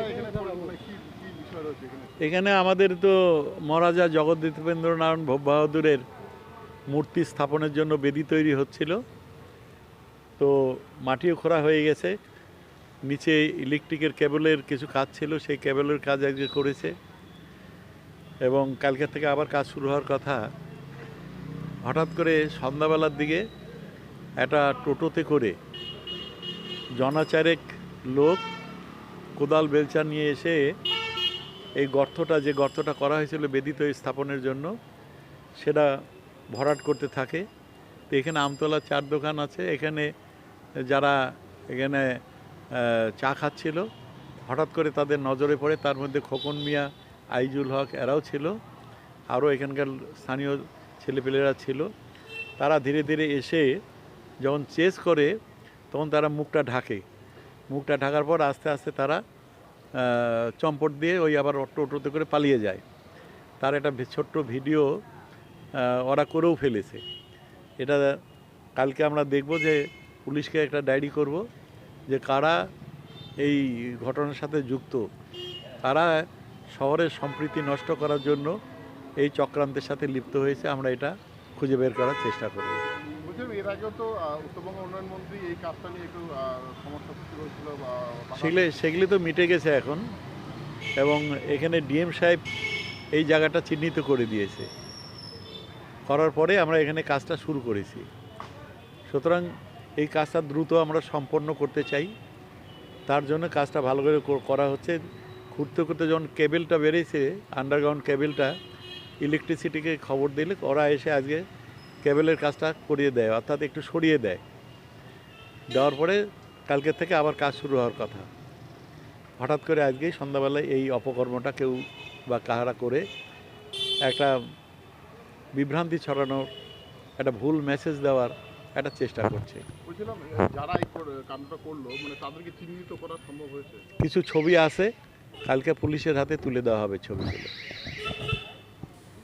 মানে এখানে? আমাদের তো মহারাজা জগদ্দীপেন্দ্র নারায়ণ ভব- বাহাদুরের মূর্তি স্থাপনের জন্য বেদি তৈরি হচ্ছিল। তো মাটিও খোঁড়া হয়ে গেছে। নিচে ইলেকট্রিকের কেবলের কিছু কাজ ছিল, সেই কেবলের কাজ আজকে করেছে। এবং কালকে থেকে আবার কাজ শুরু হওয়ার কথা। হঠাৎ করে সন্ধ্যাবেলার দিকে একটা টোটোতে করে জনাচারেক লোক কোদাল বেলচা নিয়ে এসে এই গর্তটা, যে গর্তটা করা হয়েছিল বেদিত স্থাপনের জন্য, সেটা ভরাট করতে থাকে। তো এখানে আমতলা চার দোকান আছে। এখানে যারা এখানে চা খাচ্ছিল, হঠাৎ করে তাদের নজরে পড়ে। তার মধ্যে খোকন মিয়া, আইজুল হক এরাও ছিল। আরও এখানকার স্থানীয় ছেলেপেলেরা ছিল। তারা ধীরে ধীরে এসে যখন চেস করে, তখন তারা মুখটা ঢাকে। মুখটা ঢাকার পর আস্তে আস্তে তারা চম্পট দিয়ে ওই আবার অটো অটোতে করে পালিয়ে যায়। তার একটা ছোট্ট ভিডিও ওরা করেও ফেলেছে। এটা কালকে আমরা দেখব যে পুলিশকে একটা ডায়েরি করব যে কারা এই ঘটনার সাথে যুক্ত। কারা শহরের সম্প্রীতি নষ্ট করার জন্য এই চক্রান্তের সাথে লিপ্ত হয়েছে, আমরা এটা খুঁজে বের করার চেষ্টা করব। এর আগেও তো উত্তরবঙ্গ উন্নয়ন মন্ত্রী এই কাজটা নিয়ে একটু সমস্যা সেগুলি সেগুলি তো মিটে গেছে এখন। এবং এখানে ডিএম সাহেব এই জায়গাটা চিহ্নিত করে দিয়েছে। করার পরে আমরা এখানে কাজটা শুরু করেছি। সুতরাং এই কাজটা দ্রুত আমরা সম্পন্ন করতে চাই। তার জন্য কাজটা ভালো করে কর- হচ্ছে। ঘুরতে ঘুরতে যখন কেবেলটা বেরিয়েছে আন্ডারগ্রাউন্ড কেবেলটা ইলেকট্রিসিটিকে খবর দিলে ওরা এসে আজকে কেবেলের কাজটা করিয়ে দেয় অর্থাৎ একটু সরিয়ে দেয়। দেওয়ার পরে কালকে থেকে আবার কাজ শুরু হওয়ার কথা। হঠাৎ করে আজকেই সন্ধ্যাবেলায় এই অপকর্মটা কেউ বা কাহারা করে একটা বিভ্রান্তি ছড়ানোর একটা ভুল মেসেজ দেওয়ার একটা চেষ্টা করছে। বলছিলাম যারা এই কর- করল মানে তাদেরকে চিহ্নিত করা সম্ভব হয়েছে? কিছু ছবি আছে কালকে পুলিশের হাতে তুলে দেওয়া হবে ছবিগুলো।